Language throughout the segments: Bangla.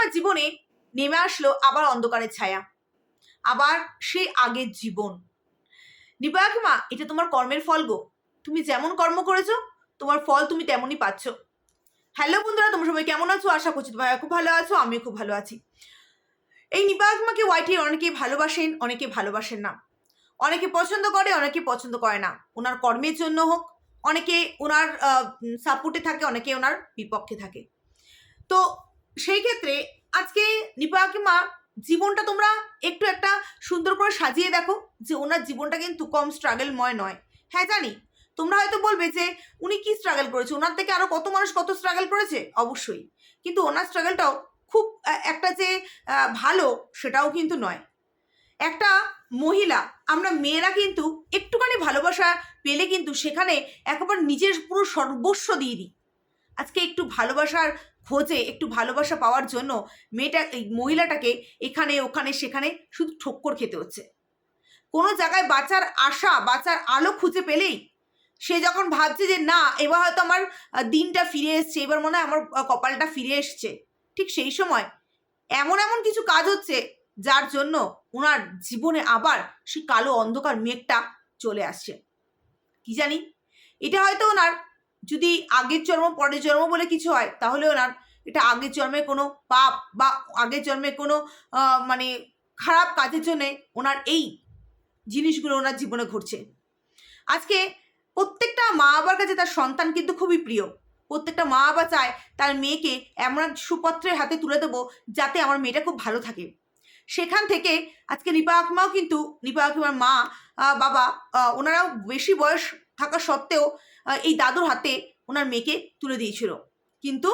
আমার জীবনে নেমে আসলো আবার অন্ধকারের ছায়া। আবার সেই আগের জীবন। নিবাকিমা এটা তোমার কর্মের ফল গো। তুমি যেমন কর্ম করেছ, তোমার ফল তুমি তেমনই পাচ্ছ। হ্যালো বন্ধুরা, তোমরা সবাই কেমন আছো? আশা করছি তোমরা খুব ভালো আছো, আমিও খুব ভালো আছি। এই নিবাকিমাকে ওয়াইটি অনেকে ভালোবাসেন অনেকে ভালোবাসেন না। অনেকে পছন্দ করে, অনেকে পছন্দ করে না। ওনার কর্মের জন্য হোক, অনেকে ওনার সাপোর্টে থাকে, অনেকে ওনার বিপক্ষে থাকে। তো সেই ক্ষেত্রে আজকে নিপাকিমা জীবনটা তোমরা একটু একটা সুন্দর করে সাজিয়ে দেখো যে ওনার জীবনটা কিন্তু কম স্ট্রাগলময় নয়। হ্যাঁ জানি। তোমরা হয়তো বলবে যে উনি কি স্ট্রাগল করেছে? ওনার থেকে আরও কত মানুষ কত স্ট্রাগল করেছে? অবশ্যই। কিন্তু ওনার স্ট্রাগলটাও খুব একটা যে ভালো সেটাও কিন্তু নয়। একটা মহিলা, আমরা মেয়েরা কিন্তু একটুখানি ভালোবাসা পেলে কিন্তু সেখানে একেবারে নিজের পুরো সর্বস্ব দিয়ে দিই। আজকে একটু ভালোবাসার খোঁজে একটু ভালোবাসা পাওয়ার জন্য মেয়েটা, এই মহিলাটাকে এখানে, ওখানে, সেখানে শুধু ঠক্কর খেতে হচ্ছে। কোনো জায়গায় বাঁচার আশা, বাঁচার আলো খুঁজে পেলেই সে যখন ভাবছে যে না, এবার হয়তো আমার দিনটা ফিরে এসছে, এবার মনে হয় আমার কপালটা ফিরে এসছে। ঠিক সেই সময় এমন এমন কিছু কাজ হচ্ছে যার জন্য ওনার জীবনে আবার সেই কালো অন্ধকার মেঘটা চলে আসছে। কি জানি? এটা হয়তো ওনার যদি আগের জন্ম, পরের জন্ম বলে কিছু হয় তাহলে ওনার এটা আগের জন্মে কোনো পাপ বা আগের জন্মে কোনো মানে খারাপ কাজের জন্যে ওনার এই জিনিসগুলো ওনার জীবনে ঘটছে। আজকে প্রত্যেকটা মা বাবার কাছে তার সন্তান কিন্তু খুবই প্রিয়। প্রত্যেকটা মা বাবা চায় তার মেয়েকে এমন এক সুপত্রের হাতে তুলে দেবো যাতে আমার মেয়েটা খুব ভালো থাকে। সেখান থেকে আজকে নিপা আকমাও কিন্তু, নিপা আকমার মা বাবা ওনারাও বেশি বয়স থাকা সত্ত্বেও এই দাদুর হাতে ওনার মেয়েকে তুলে দিয়েছিল। কিন্তু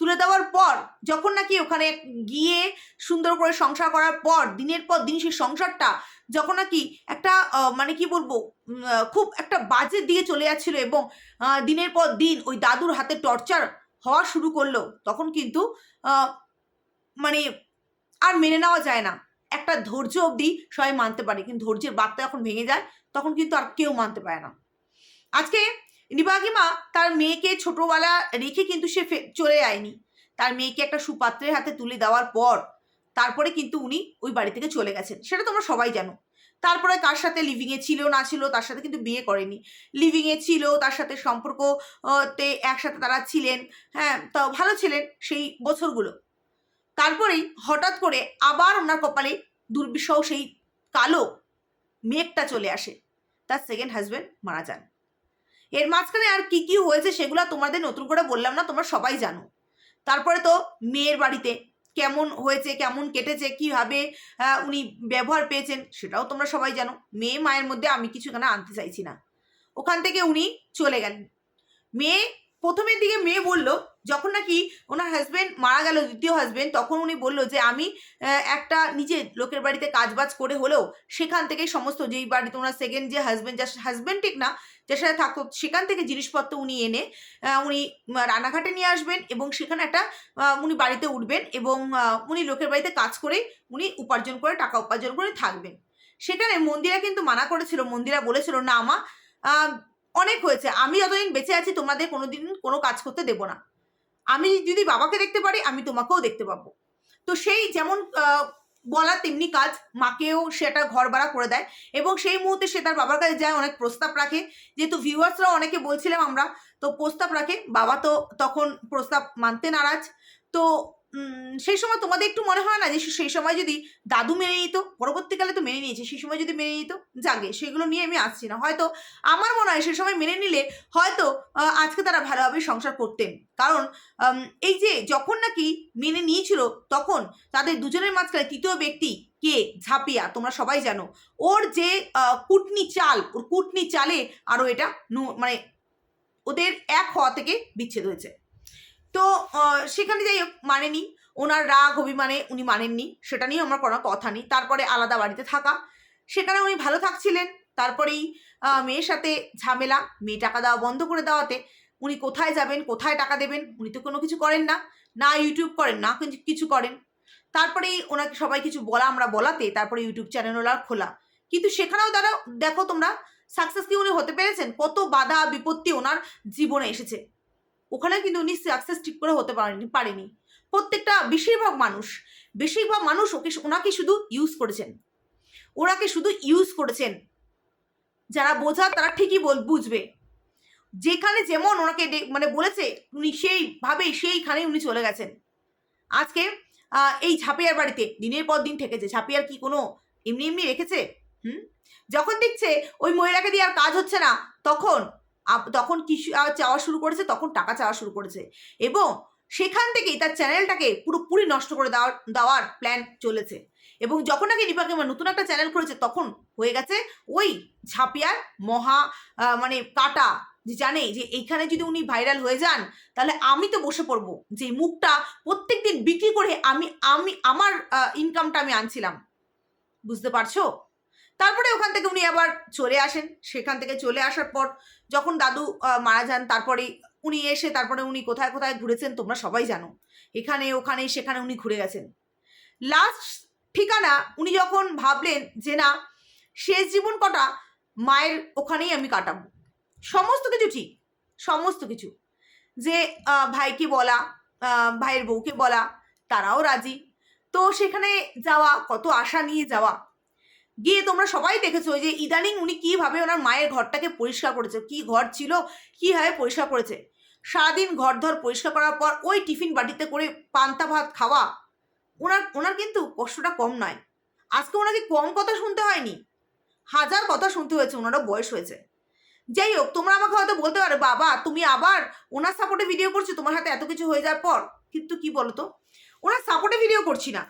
তুলে দেওয়ার পর, যখন নাকি ওখানে গিয়ে সুন্দর করে সংসার করার পর, দিনের পর দিন সেই সংসারটা যখন নাকি একটা মানে কি বলব খুব একটা বাজের দিকে চলে যাচ্ছিল এবং দিনের পর দিন ওই দাদুর হাতে টর্চার হওয়া শুরু করল, তখন কিন্তু মানে আর মেনে নেওয়া যায় না। একটা ধৈর্য অবধি সবাই মানতে পারে, কিন্তু ধৈর্যের বার্তা যখন ভেঙে যায়, তখন কিন্তু আর কেউ মানতে পারে না। আজকে নিবাগিমা তার মেয়েকে ছোটবেলা রেখে কিন্তু সে চলে যায়নি। তার মেয়েকে একটা সুপাত্রের হাতে তুলে দেওয়ার পর তারপরে কিন্তু উনি ওই বাড়ি থেকে চলে গেছেন। সেটা তোমরা সবাই জানো। তারপরে কার সাথে লিভিংয়ে ছিল, না ছিল, তার সাথে কিন্তু বিয়ে করেনি। লিভিংয়ে ছিল, তার সাথে সম্পর্ক তে একসাথে তারা ছিলেন হ্যাঁ তো ভালো ছিলেন সেই বছরগুলো। তারপরেই হঠাৎ করে আবার ওনার কপালে দুর্বিষহ সেই কালো মেঘটা চলে আসে। তার সেকেন্ড হাজব্যান্ড মারা যান। এর মাঝখানে আর কি কি হয়েছে সেগুলো তোমাদের নতুন করে বললাম না, তোমরা সবাই জানো। তারপরে তো মেয়ের বাড়িতে কেমন হয়েছে, কেমন কেটেছে, কীভাবে উনি ব্যবহার পেয়েছেন সেটাও তোমরা সবাই জানো। মেয়ে মায়ের মধ্যে আমি কিছু এখানে আনতে চাইছি না। ওখান থেকে উনি চলে গেলেন। মেয়ে, প্রথমের দিকে মেয়ে বলল যখন নাকি ওনার হাজব্যান্ড মারা গেল দ্বিতীয় হাজবেন্ড তখন উনি বলল যে আমি একটা নিজে লোকের বাড়িতে কাজবাজ করে হলেও সেখান থেকে সমস্ত যেই বাড়িতে ওনার সেকেন্ড যে হাজব্যান্ড যার হাজব্যান্ড ঠিক না যার সাথে থাকতো সেখান থেকে জিনিসপত্র উনি এনে উনি রানাঘাটে নিয়ে আসবেন এবং সেখানে একটা উনি বাড়িতে উঠবেন এবং উনি লোকের বাড়িতে কাজ করে উনি উপার্জন করে টাকা উপার্জন করে থাকবেন। সেখানে মন্দিরা কিন্তু মানা করেছিল মন্দিরা বলেছিল না মা আহ, অনেক হয়েছে আমি যতদিন বেঁচে আছি তোমাদের কোনোদিন কোনো কাজ করতে দেবো না। আমি যদি বাবাকে দেখতে পারি, আমি তোমাকেও দেখতে পাবো। তো সেই যেমন বলা তেমনি কাজ, মাকেও সেটা ঘর ভাড়া করে দেয় এবং সেই মুহূর্তে সে তার বাবার কাছে যায়, অনেক প্রস্তাব রাখে। যেহেতু ভিউয়ার্সরাও অনেকে বলছিলাম আমরা, তো প্রস্তাব রাখে। বাবা তো তখন প্রস্তাব মানতে নারাজ। তো সেই সময় তোমাদের একটু মনে হয় না যে সেই সময় যদি দাদু মেনে নিত? পরবর্তীকালে তো মেনে নিয়েছে। সেই সময় যদি মেনে নিত জাগে সেগুলো নিয়ে আমি আসছি না। হয়তো আমার মনে হয় সে সময় মেনে নিলে হয়তো আজকে তারা ভালোভাবে সংসার করতেন। কারণ এই যে যখন নাকি মেনে নিয়েছিল, তখন তাদের দুজনের মাঝখানে তৃতীয় ব্যক্তি কে? ঝাঁপিয়া, তোমরা সবাই জানো। ওর যে কুটনি চাল, ওর কুটনি চালে আরও এটা মানে ওদের এক হওয়া থেকে বিচ্ছেদ হয়েছে। তো সেখানে যাই হোক, মানেনি। ওনার রাগ, অভিমানে উনি মানেননি। সেটা নিয়ে আমার কোনো কথা নেই। তারপরে আলাদা বাড়িতে থাকা। সেখানে উনি ভালো থাকছিলেন। তারপরেই মেয়ের সাথে ঝামেলা, মেয়ে টাকা দেওয়া বন্ধ করে দেওয়াতে উনি কোথায় যাবেন, কোথায় টাকা দেবেন, উনি তো কোনো কিছু করেন না। না ইউটিউব করেন, না কিছু- করেন। তারপরেই ওনাকে সবাই কিছু বলা আমরা বলাতে, তারপরে ইউটিউব চ্যানেল ওনার খোলা। কিন্তু সেখানেও তারা দেখো তোমরা সাকসেস কি উনি হতে পেরেছেন? কত বাধা বিপত্তি ওনার জীবনে এসেছে। ওখানে কিন্তু উনি সাকসেস ঠিক করে হতে পারেনি পারেনি। প্রত্যেকটা বেশিরভাগ মানুষ বেশিরভাগ মানুষ ওকে ওনাকে শুধু ইউজ করেছেন। ওনাকে শুধু ইউজ করেছেন। যারা বোঝার তারা ঠিকই বল, বুঝবে। যেখানে যেমন ওনাকে মানে বলেছে, উনি সেইভাবেই, সেইখানেই উনি চলে গেছেন। আজকে এই ঝাঁপিয়ার বাড়িতে, দিনের পর দিন থেকেছে। ঝাঁপিয়ার কি কোনো এমনি এমনি রেখেছে? হুম? যখন দেখছে ওই মহিলাকে দিয়ে আর কাজ হচ্ছে না, তখন তখন কি চাওয়া শুরু করেছে? তখন টাকা চাওয়া শুরু করেছে। এবং সেখান থেকেই তার চ্যানেলটাকে পুরোপুরি নষ্ট করে দেওয়ার দেওয়ার প্ল্যান চলেছে। এবং যখন নাকি নিপাকে নতুন একটা চ্যানেল করেছে, তখন হয়ে গেছে ওই ঝাঁপিয়ার মহা মানে কাটা যে জানে যে এইখানে যদি উনি ভাইরাল হয়ে যান, তাহলে আমি তো বসে পড়ব। যে মুখটা প্রত্যেক দিন বিক্রি করে আমি আমি, আমার ইনকামটা আমি আনছিলাম। বুঝতে পারছ? তারপরে ওখান থেকে উনি আবার চলে আসেন। সেখান থেকে চলে আসার পর যখন দাদু মারা যান, তারপরে উনি এসে, তারপরে উনি কোথায় কোথায় ঘুরেছেন তোমরা সবাই জানো। এখানে ওখানে সেখানে উনি ঘুরে গেছেন। লাস্ট ঠিকানা উনি যখন ভাবলেন যে না, শেষ জীবন কটা মায়ের ওখানেই আমি কাটাবো। সমস্ত কিছু ঠিক, সমস্ত কিছু। যে ভাইকে বলা ভাইয়ের বউকে বলা, তারাও রাজি। তো সেখানে যাওয়া, কত আশা নিয়ে যাওয়া গিয়ে তোমরা সবাই দেখেছ যে ইদানিং উনি কীভাবে ওনার মায়ের ঘরটাকে পরিষ্কার করেছে, কি ঘর ছিল, কীভাবে পরিষ্কার করেছে। সারাদিন ঘর ধর পরিষ্কার করার পর ওই টিফিন বাটিতে করে পান্তা ভাত খাওয়া, ওনার ওনার কিন্তু কষ্টটা কম নয়। আজকে ওনাকে কম কথা শুনতে হয়নি। হাজার কথা শুনতে হয়েছে, ওনারও বয়স হয়েছে। যাই হোক, তোমরা আমাকে হয়তো বলতে পারো, বাবা, তুমি আবার ওনার সাপোর্টে ভিডিও করছ, তোমার হাতে এত কিছু হয়ে যাওয়ার পর। কিন্তু কি বলো তো ওনার সাপোর্টে ভিডিও করছি না।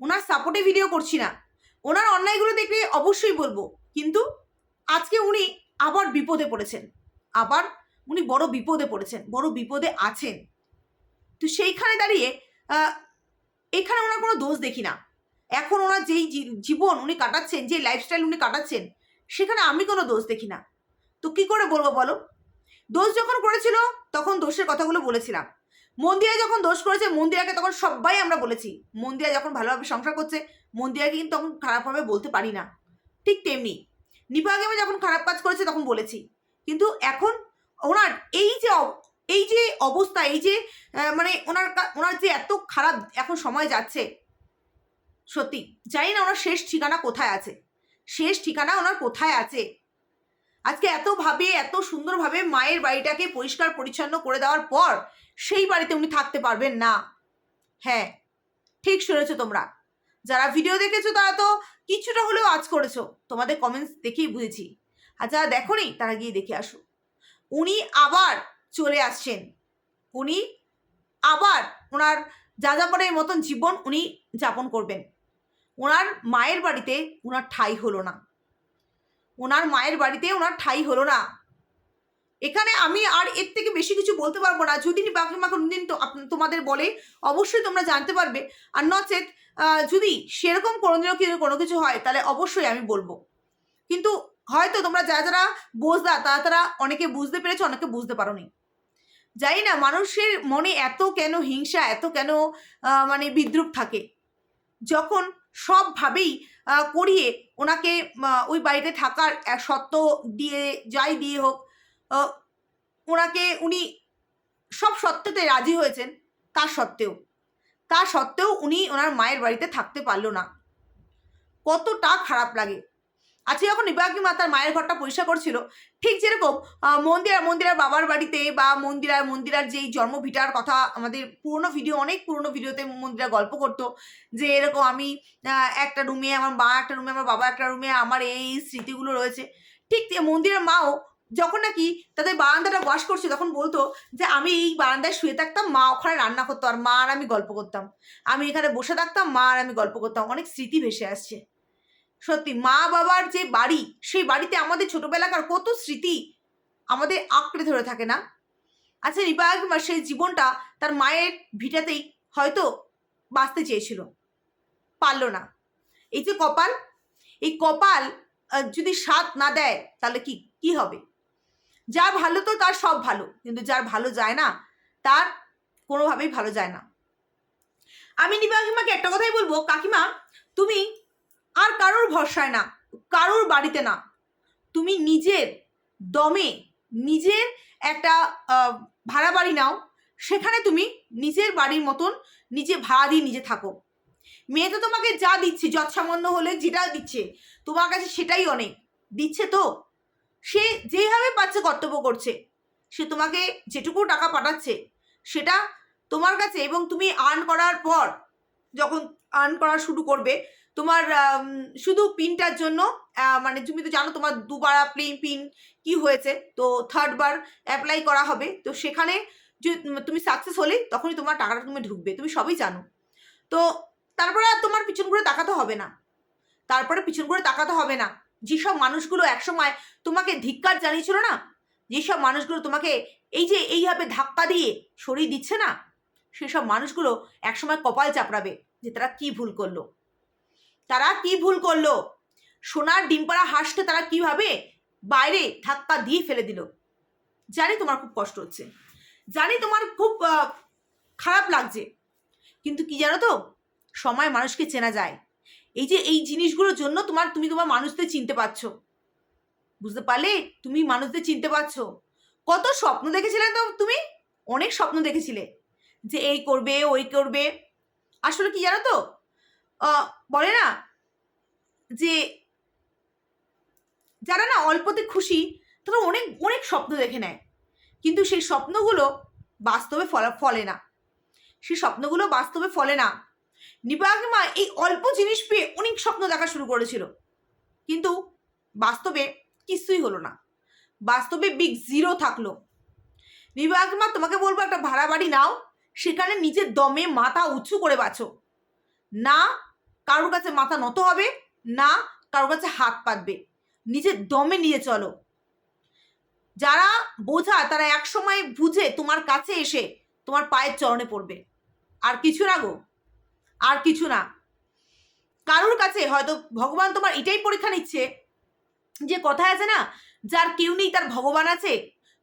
ওনার সাপোর্টে ভিডিও করছি না। ওনার অন্যায়গুলো দেখলে অবশ্যই বলব। কিন্তু আজকে উনি আবার বিপদে পড়েছেন। আবার উনি বড় বিপদে পড়েছেন, বড় বিপদে আছেন। তো সেইখানে দাঁড়িয়ে এখানে ওনার কোনো দোষ দেখি না। এখন ওনার যেই জীবন উনি কাটাচ্ছেন, যে লাইফস্টাইল উনি কাটাচ্ছেন, সেখানে আমি কোনো দোষ দেখি না। তো কি করে বলব বলো? দোষ যখন করেছিল, তখন দোষের কথাগুলো বলেছিলাম। মন্দিরা যখন দোষ করেছে, মন্দিরাকে তখন সবাই আমরা বলেছি। মন্দিরা যখন ভালোভাবে সংসার করছে মন্দিরাকে কিন্তু তখন খারাপভাবে বলতে পারি না। ঠিক তেমনি। নিপা গেমে যখন খারাপ কাজ করেছে তখন বলেছি। কিন্তু এখন ওনার এই যে এই যে অবস্থা, এই যে মানে ওনার ওনার যে এত খারাপ এখন সময় যাচ্ছে, সত্যি, জানি না ওনার শেষ ঠিকানা কোথায় আছে। শেষ ঠিকানা ওনার কোথায় আছে? আজকে এত ভাবে, এত সুন্দরভাবে মায়ের বাড়িটাকে পরিষ্কার পরিচ্ছন্ন করে দেওয়ার পর সেই বাড়িতে উনি থাকতে পারবেন না। হ্যাঁ ঠিক শুনেছো তোমরা। যারা ভিডিও দেখেছ তারা তো কিছুটা হলেও আজ করেছ। তোমাদের কমেন্টস দেখেই বুঝেছি। আর যারা দেখোনি, তারা গিয়ে দেখে আসো। উনি আবার চলে আসছেন। উনি আবার ওনার যা যাযাবরের মতন জীবন উনি যাপন করবেন। ওনার মায়ের বাড়িতে ওনার ঠাঁই হলো না। ওনার মায়ের বাড়িতে ওনার ঠাঁই হলো না। এখানে আমি আর এর থেকে বেশি কিছু বলতে পারব না। যদি মাকে কোনদিন তো তোমাদের বলে, অবশ্যই তোমরা জানতে পারবে। আর নচেত যদি সেরকম কোনোদিনও কিছু কোনো কিছু হয়, তাহলে অবশ্যই আমি বলব। কিন্তু হয়তো তোমরা যারা যারা বোঝদা, তারা তারা অনেকে বুঝতে পেরেছ, অনেকে বুঝতে পারোনি। জানি না, মানুষের মনে এত কেন হিংসা, এত কেন মানে বিদ্রুপ থাকে? যখন সবভাবেই করিয়ে ওনাকে ওই বাড়িতে থাকার সত্ত্ব দিয়ে, যাই দিয়ে হোক ওনাকে উনি সব সত্ত্বেতে রাজি হয়েছেন, তা সত্ত্বেও। তা সত্ত্বেও উনি ওনার মায়ের বাড়িতে থাকতে পারল না। কতটা খারাপ লাগে। আজকে যখন নিবাকি মা তার মায়ের ঘরটা পরিষ্কার করছিল, ঠিক যেরকম মন্দিরা মন্দিরার বাবার বাড়িতে বা মন্দিরার মন্দিরার যেই জন্মভিটার কথা আমাদের পুরনো ভিডিও, অনেক পুরনো ভিডিওতে মন্দিরা গল্প করতো, যে এরকম আমি একটা রুমে আমার মা একটা রুমে, আমার বাবা একটা রুমে, আমার এই স্মৃতিগুলো রয়েছে। ঠিক মন্দিরের মাও যখন নাকি তাদের বারান্দাটা ওয়াশ করছে, তখন বলতো যে, আমি এই বারান্দায় শুয়ে থাকতাম, মা ওখানে রান্না করতো আর মা আর আমি গল্প করতাম। আমি এখানে বসে থাকতাম, মা আর আমি গল্প করতাম। অনেক স্মৃতি ভেসে আসছে। সত্যি, মা বাবার যে বাড়ি, সেই বাড়িতে আমাদের ছোটবেলাকার কত স্মৃতি আমাদের আঁকড়ে ধরে থাকে না? আচ্ছা রিপা সেই জীবনটা তার মায়ের ভিটাতেই হয়তো বাঁচতে চেয়েছিল। পারল না। এই যে কপাল, এই কপাল যদি সাথ না দেয়, তাহলে কি কি হবে? যা ভালো তো তার সব ভালো, কিন্তু যার ভালো যায় না, তার কোনোভাবেই ভালো যায় না। আমি নিপা কাকিমাকে একটা কথাই বলব, কাকিমা, তুমি আর কারোর ভরসায় না, কারোর বাড়িতে না। তুমি নিজের দমে নিজের একটা ভাড়া বাড়ি নাও, সেখানে তুমি নিজের বাড়ির মতন নিজে ভাড়া দিয়ে নিজে থাকো। মেয়ে তো তোমাকে যা দিচ্ছে যৎ সামান্য হলে যেটা দিচ্ছে, তোমার কাছে সেটাই অনেক। দিচ্ছে তো? সে যেভাবে পাচ্ছে কর্তব্য করছে, সে তোমাকে যেটুকু টাকা পাঠাচ্ছে, সেটা তোমার কাছে এবং তুমি আর্ন করার পর যখন আর্ন করা শুরু করবে, তোমার শুধু পিনটার জন্য মানে তুমি তো জানো তোমার দুবার প্লেন পিন কি হয়েছে, তো থার্ড বার অ্যাপ্লাই করা হবে, তো সেখানে তুমি সাকসেস হলে তখনই তোমার টাকাটা তুমি ঢুকবে, তুমি সবই জানো। তো তারপরে আর তোমার পিছন করে তাকাতে হবে না। তারপরে পিছন করে তাকাতে হবে না। যেসব মানুষগুলো একসময় তোমাকে ধিক্কার জানিয়েছিল না? যেসব মানুষগুলো তোমাকে এই যে এইভাবে ধাক্কা দিয়ে সরিয়ে দিচ্ছে না? সেসব মানুষগুলো একসময় কপাল চাপড়াবে যে তারা কি ভুল করল। তারা কি ভুল করল? সোনার ডিমপাড়া হাঁসকে তারা কীভাবে বাইরে ধাক্কা দিয়ে ফেলে দিল? জানি তোমার খুব কষ্ট হচ্ছে। জানি তোমার খুব খারাপ লাগছে। কিন্তু কি জানো তো? সময় মানুষকে চেনা যায়। এই যে এই জিনিসগুলোর জন্য তোমার, তুমি তোমার মানুষদের চিনতে পারছ। বুঝতে পারলে? তুমি মানুষদের চিনতে পারছ। কত স্বপ্ন দেখেছিলে তো তুমি? অনেক স্বপ্ন দেখেছিলে। যে এই করবে, ওই করবে। আসলে কি জানো তো? বলে না? যে যারা না অল্পতে খুশি, তারা অনেক অনেক স্বপ্ন দেখে নেয়। কিন্তু সেই স্বপ্নগুলো বাস্তবে ফলা, ফলে না। সেই স্বপ্নগুলো বাস্তবে ফলে না। নিবাগমা এই অল্প জিনিস পেয়ে অনেক স্বপ্ন দেখা শুরু করেছিল। কিন্তু বাস্তবে কিছুই হলো না। বাস্তবে বিগ জিরো থাকল। নিবাগমা তোমাকে বলব একটা ভাড়া বাড়ি নাও, সেখানে নিজের দমে মাথা উঁচু করে বাঁচো। না কারোর কাছে মাথা নত হবে, না কারোর কাছে হাত পাতবে। নিজের দমে নিয়ে চলো। যারা বোঝা, তারা একসময় বুঝে তোমার কাছে এসে তোমার পায়ের চরণে পড়বে। আর কিছু না গো। আর কিছু না। কারোর কাছে হয়তো ভগবান তোমার এটাই পরীক্ষা নিচ্ছে যে কথায় আছে না, যার কেউ নেই, তার ভগবান আছে,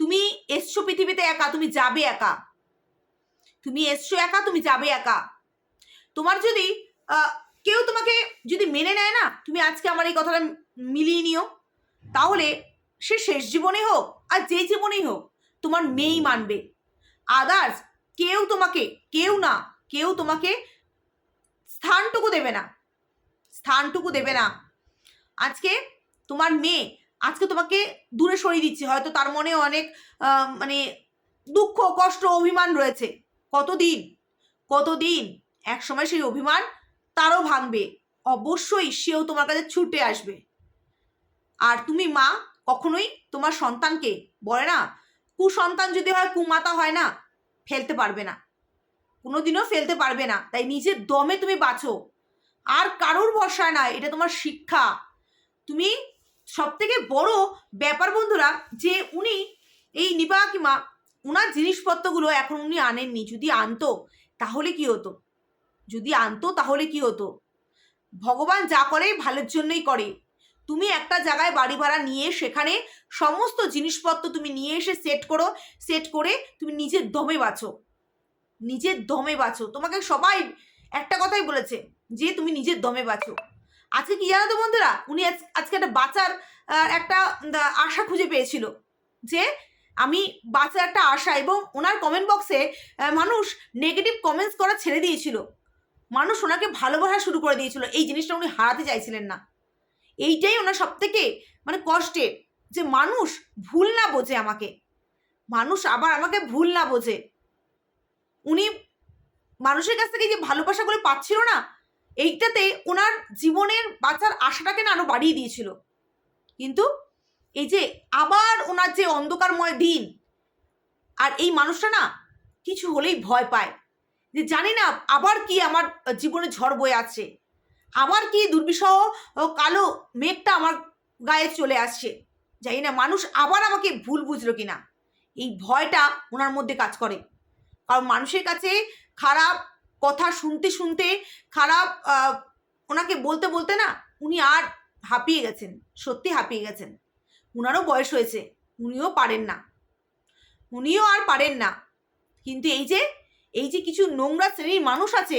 তুমি এসছো পৃথিবীতে একা, তুমি যাবে একা। তুমি এসছো একা, তুমি যাবে একা। তোমার যদি কেউ তোমাকে যদি মেনে নেয় না, তুমি আজকে আমার এই কথাটা মিলিয়ে নিও, তাহলে সে শেষ জীবনে হোক, আর যে জীবনেই হোক, তোমার মেয়েই মানবে। আদার্স কেউ তোমাকে, কেউ না, কেউ তোমাকে স্থানটুকু দেবে না। স্থানটুকু দেবে না। আজকে তোমার মেয়ে, আজকে তোমাকে দূরে সরিয়ে দিচ্ছে। হয়তো তার মনে অনেক মানে দুঃখ, কষ্ট, অভিমান রয়েছে। কতদিন? কতদিন? এক সময় সেই অভিমান তারও ভাঙবে। অবশ্যই সেও তোমার কাছে ছুটে আসবে। আর তুমি মা, কখনোই তোমার সন্তানকে, বলে না, কুসন্তান যদি হয়, কুমাতা হয় না, ফেলতে পারবে না। কোনোদিনও ফেলতে পারবে না। তাই নিজের দমে তুমি বাঁচো। আর কারোর ভরসায় না এটা তোমার শিক্ষা। তুমি সব থেকে বড় ব্যাপার বন্ধুরা, যে উনি এই নিবাকিমা ওনার জিনিসপত্রগুলো এখন উনি আনেননি। যদি আনতো, তাহলে কি হতো? যদি আনতো, তাহলে কি হতো? ভগবান যা করে, ভালোর জন্যই করে। তুমি একটা জায়গায় বাড়ি ভাড়া নিয়ে, সেখানে সমস্ত জিনিসপত্র তুমি নিয়ে এসে সেট করো। সেট করে তুমি নিজের দমে বাঁচো। নিজের দমে বাঁচো। তোমাকে সবাই একটা কথাই বলেছে যে তুমি নিজের দমে বাঁচো। আজকে কি জানো তো বন্ধুরা? উনি আজ- আজকে একটা বাঁচার একটা আশা খুঁজে পেয়েছিল যে আমি বাঁচার একটা আশা এবং ওনার কমেন্ট বক্সে মানুষ নেগেটিভ কমেন্টস করা ছেড়ে দিয়েছিল। মানুষ ওনাকে ভালোবাসা শুরু করে দিয়েছিল। এই জিনিসটা উনি হারাতে চাইছিলেন না। এইটাই ওনার সব থেকে মানে কষ্টের যে মানুষ ভুল না বোঝে আমাকে। মানুষ আবার আমাকে ভুল না বোঝে। উনি মানুষের কাছ থেকে যে ভালোবাসাগুলো পাচ্ছিল না, এইটাতে ওনার জীবনের বাঁচার আশাটাকে না আরও বাড়িয়ে দিয়েছিল। কিন্তু এই যে আবার ওনার যে অন্ধকারময় দিন, আর এই মানুষটা না কিছু হলেই ভয় পায়। যে জানি না আবার কি আমার জীবনে ঝড় বয়ে আছে আবার কি দুর্বিষহ কালো মেঘটা আমার গায়ে চলে আসছে, জানি না মানুষ আবার আমাকে ভুল বুঝলো কিনা। এই ভয়টা ওনার মধ্যে কাজ করে। কারণ মানুষের কাছে খারাপ কথা শুনতে শুনতে খারাপ ওনাকে বলতে বলতে না উনি আর হাঁপিয়ে গেছেন, সত্যি হাঁপিয়ে গেছেন। উনারও বয়স হয়েছে, উনিও পারেন না। উনিও আর পারেন না। কিন্তু এই যে এই যে কিছু নোংরা শ্রেণির মানুষ আছে,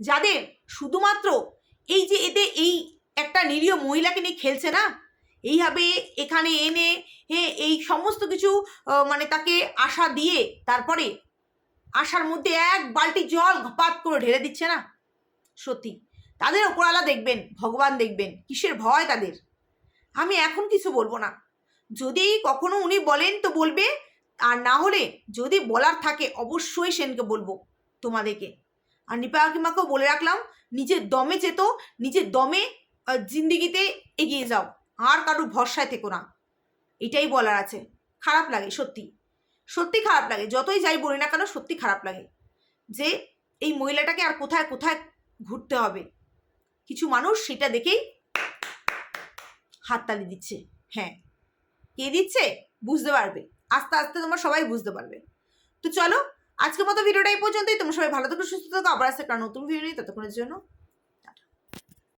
যাদের শুধুমাত্র এই যে এতে এই একটা নিরীহ মহিলাকে নিয়ে খেলছে না, এইভাবে এখানে এনে হ্যাঁ এই সমস্ত কিছু মানে তাকে আশা দিয়ে তারপরে আসার মধ্যে এক বালতি জল ঘপাত করে ঢেলে দিচ্ছে না? সত্যি। তাদের ওপরালা দেখবেন, ভগবান দেখবেন, কিসের ভয় তাদের? আমি এখন কিছু বলব না। যদি কখনো উনি বলেন তো বলবে, আর না হলে যদি বলার থাকে অবশ্যই সেনকে বলব তোমাদেরকে। আর নিপা কাকিমাকেও বলে রাখলাম, নিজের দমে যেত নিজের দমে জিন্দিগিতে এগিয়ে যাও। আর কারোর ভরসায় থেকো না। এটাই বলার আছে। খারাপ লাগে, সত্যি। সত্যি খারাপ লাগে, যতই যাই বলি না কেন সত্যি খারাপ লাগে। যে এই মহিলাটাকে আর কোথায় কোথায় ঘুরতে হবে? কিছু মানুষ সেটা দেখেই হাততালি দিচ্ছে। হ্যাঁ কে দিচ্ছে? বুঝতে পারবে। আস্তে আস্তে তোমরা সবাই বুঝতে পারবে। তো চলো, আজকের মতো ভিডিওটা এই পর্যন্তই। তোমরা সবাই ভালো থাকো, সুস্থ থাকো। আবার আসতে কারণ নতুন ভিডিও নেই ততক্ষণের জন্য